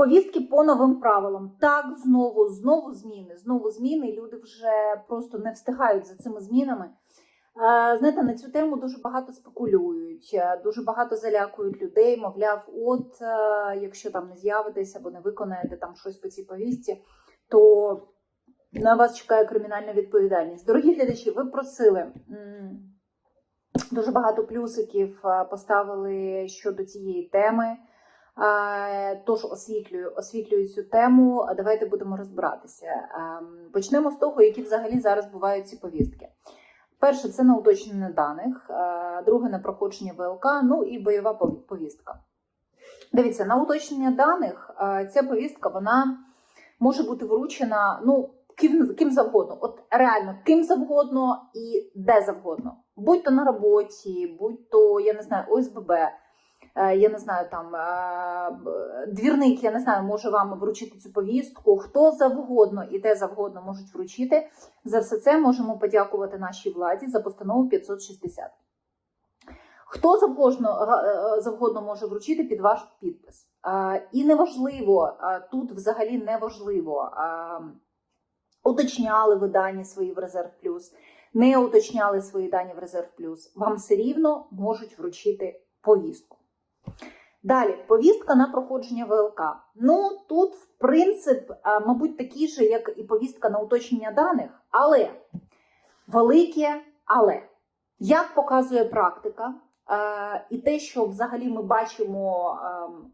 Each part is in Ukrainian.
Повістки по новим правилам. Так, знову, знову зміни, знову зміни. Люди вже просто не встигають за цими змінами. Е, Знаєте, на цю тему дуже багато спекулюють, е, дуже багато залякують людей. Мовляв, от е, якщо там не з'явитесь або не виконаєте там щось по цій повістці, то на вас чекає кримінальна відповідальність. Дорогі глядачі, ви просили дуже багато плюсиків поставили щодо цієї теми. Е, Тож освітлюю, освітлюю цю тему. Давайте будемо розбиратися. Ем, Почнемо з того, які взагалі зараз бувають ці повістки. Перше, це на уточнення даних, е, друге на проходження ВЛК, ну і бойова повістка. Дивіться, на уточнення даних е, ця повістка вона може бути вручена ну, ким, ким завгодно. От реально, ким завгодно і де завгодно. Будь то на роботі, будь то, я не знаю, ОСББ, я не знаю, там е, двірник, я не знаю, може вам вручити цю повістку. Хто завгодно і де завгодно можуть вручити. За все це можемо подякувати нашій владі за постанову 560. Хто завгодно, е, завгодно може вручити під ваш підпис. Е, І неважливо, е, тут взагалі неважливо, е, уточняли ви дані свої в Резерв Плюс, не уточняли свої дані в Резерв Плюс. Вам все рівно можуть вручити повістку. Далі, повістка на проходження ВЛК. Ну тут, в принцип, мабуть, такий же, як і повістка на уточнення даних, але велике але. Як показує практика, і те, що взагалі ми бачимо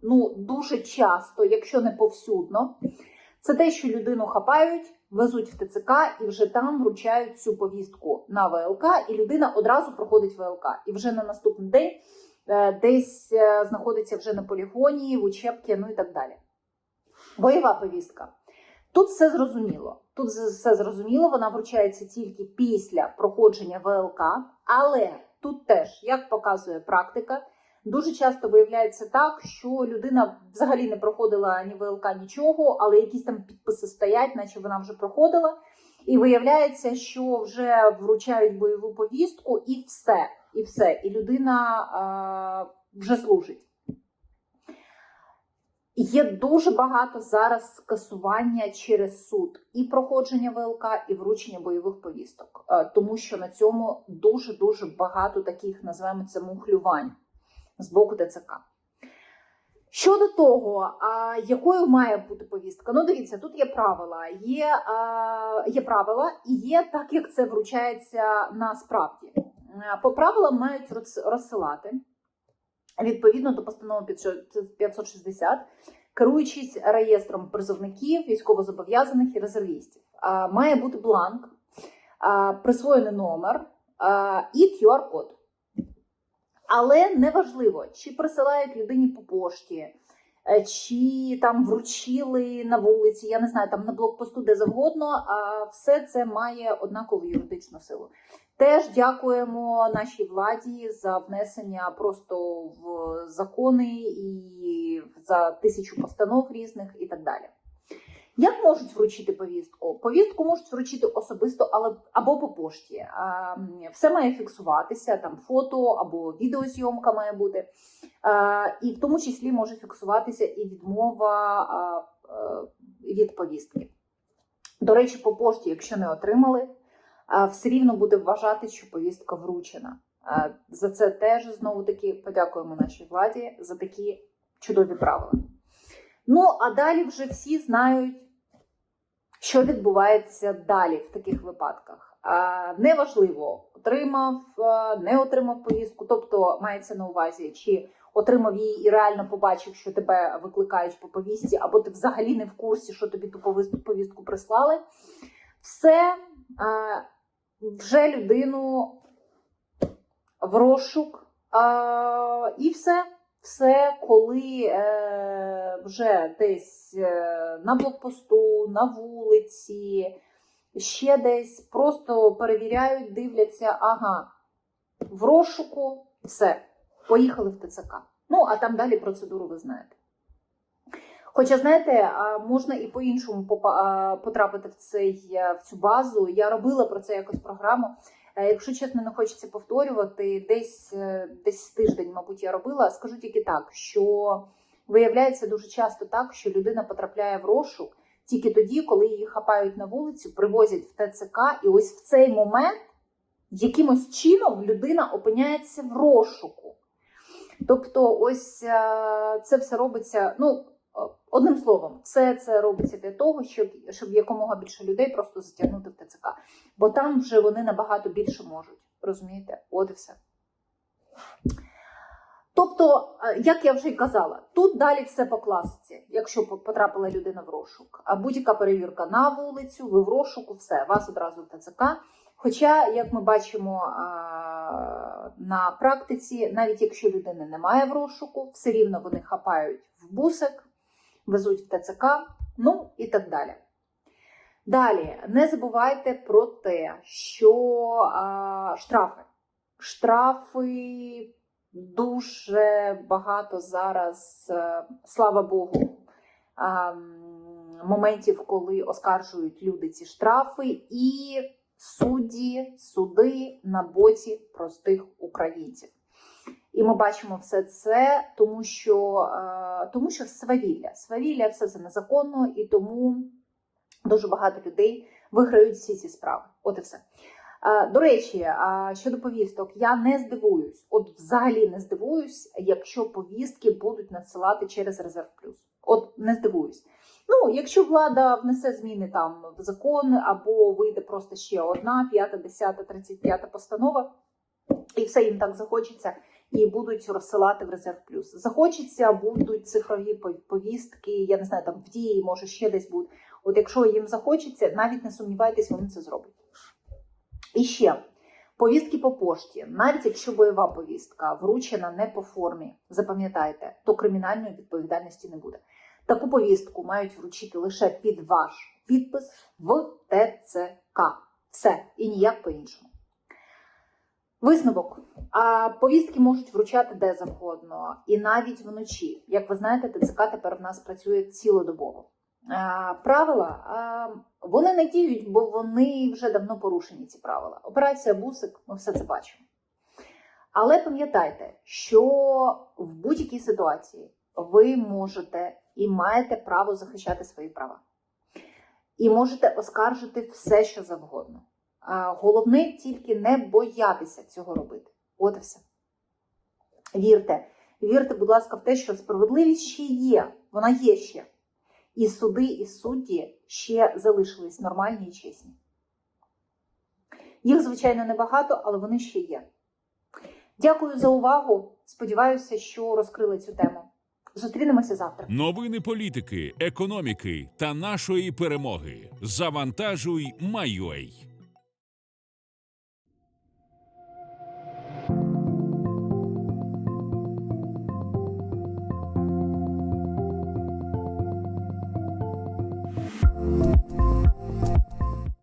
ну, дуже часто, якщо не повсюдно, це те, що людину хапають, везуть в ТЦК і вже там вручають цю повістку на ВЛК, і людина одразу проходить ВЛК. І вже на наступний день десь е, знаходиться вже на полігоні, в учебці, ну і так далі. Бойова повістка. Тут все зрозуміло. Тут все зрозуміло, вона вручається тільки після проходження ВЛК, але тут теж, як показує практика, дуже часто виявляється так, що людина взагалі не проходила ні ВЛК, нічого, але якісь там підписи стоять, наче вона вже проходила. І виявляється, що вже вручають бойову повістку, і все, і все. І людина вже служить. Є дуже багато зараз скасування через суд і проходження ВЛК, і вручення бойових повісток, тому що на цьому дуже дуже багато таких називаємо це мухлювань з боку ТЦК. Щодо того, а, якою має бути повістка? Ну, дивіться, тут є правила. Є, а, є правила і є так, як це вручається насправді. Е, По правилам мають розсилати відповідно до постанови 560, керуючись реєстром призовників, військовозобов'язаних і резервістів. Має бути бланк, присвоєний номер і QR-код. Але неважливо, чи присилають людині по пошті, е, чи там вручили на вулиці, я не знаю, там на блокпосту, де завгодно, все це має однакову юридичну силу. Теж дякуємо нашій владі за внесення просто в закони і за тисячу постанов різних і так далі. Як можуть вручити повістку? Повістку можуть вручити особисто, але або по пошті. Все має фіксуватися, там фото або відеозйомка має бути. І в тому числі може фіксуватися і відмова а, від повістки. До речі, по пошті, якщо не отримали, все рівно буде вважати, що повістка вручена. За це теж знову таки подякуємо нашій владі за такі чудові правила. Ну, а далі вже всі знають, що відбувається далі в таких випадках. Неважливо, отримав, не отримав повістку, тобто мається на увазі, чи отримав її і реально побачив, що тебе викликають по повістці, або ти взагалі не в курсі, що тобі ту повістку, прислали. Все вже людину в розшук, а, і все. Все, коли е, вже десь е, на блокпосту, на вулиці, ще десь просто перевіряють, дивляться, ага, в розшуку, все, поїхали в ТЦК. Ну, а там далі процедуру ви знаєте. Хоча, знаєте, можна і по-іншому потрапити в, цей, е, в цю базу. Я робила про це якось програму. Е, Якщо чесно, не хочеться повторювати, десь, е, десь тиждень, мабуть, я робила. Скажу тільки так, що Виявляється дуже часто так, що людина потрапляє в розшук тільки тоді, коли її хапають на вулицю, привозять в ТЦК, і ось в цей момент якимось чином людина опиняється в розшуку. Тобто, ось це все робиться. Ну, одним словом, все це робиться для того, щоб, щоб якомога більше людей просто затягнути в ТЦК. Бо там вже вони набагато більше можуть. Розумієте? От і все. Тобто, е, як я вже й казала, тут далі все по класиці, якщо потрапила людина в розшук. А будь-яка перевірка на вулицю, ви в розшуку, все, вас одразу в ТЦК. Хоча, як ми бачимо на практиці, навіть якщо людини немає в розшуку, все рівно вони хапають в бусик, везуть в ТЦК, ну і так далі. Далі, не забувайте про те, що а, штрафи. Штрафи дуже багато зараз, е, слава Богу, а, моментів, коли оскаржують люди ці штрафи, і судді, суди на боці простих українців. І ми бачимо все це, тому що, е, тому що свавілля. Свавілля все це незаконно, і тому дуже багато людей виграють всі ці справи. От і все. Е, До речі, щодо повісток, я не здивуюсь, от взагалі не здивуюсь, якщо повістки будуть надсилати через резерв плюс. От не здивуюсь. Ну, якщо влада внесе зміни там в закон, або вийде просто ще одна, п'ята, десята, тридцять п'ята постанова, і все їм так захочеться, і будуть розсилати в резерв плюс. Захочеться, будуть цифрові повістки, я не знаю, там в дії, може ще десь будуть. От якщо їм захочеться, навіть не сумнівайтесь, вони це зроблять. І ще повістки по пошті, навіть якщо бойова повістка вручена не по формі, запам'ятайте, то кримінальної відповідальності не буде. Таку повістку мають вручити лише під ваш підпис в ТЦК. Все і ніяк по-іншому. Висновок. А повістки можуть вручати де завгодно, і навіть вночі. Як ви знаєте, ТЦК тепер в нас працює цілодобово. А, правила а, вони не діють, бо вони вже давно порушені. Ці правила. Операція Бусик, ми все це бачимо. Але пам'ятайте, що в будь-якій ситуації ви можете і маєте право захищати свої права. І можете оскаржити все, що завгодно. Головне тільки не боятися цього робити. От і все. Вірте, вірте, будь ласка, в те, що справедливість ще є, вона є ще. І суди, і судді ще залишились нормальні і чесні. Їх, звичайно, небагато, але вони ще є. Дякую за увагу. Сподіваюся, що розкрили цю тему. Зустрінемося завтра. Новини політики, економіки та нашої перемоги. Завантажуй, Майой.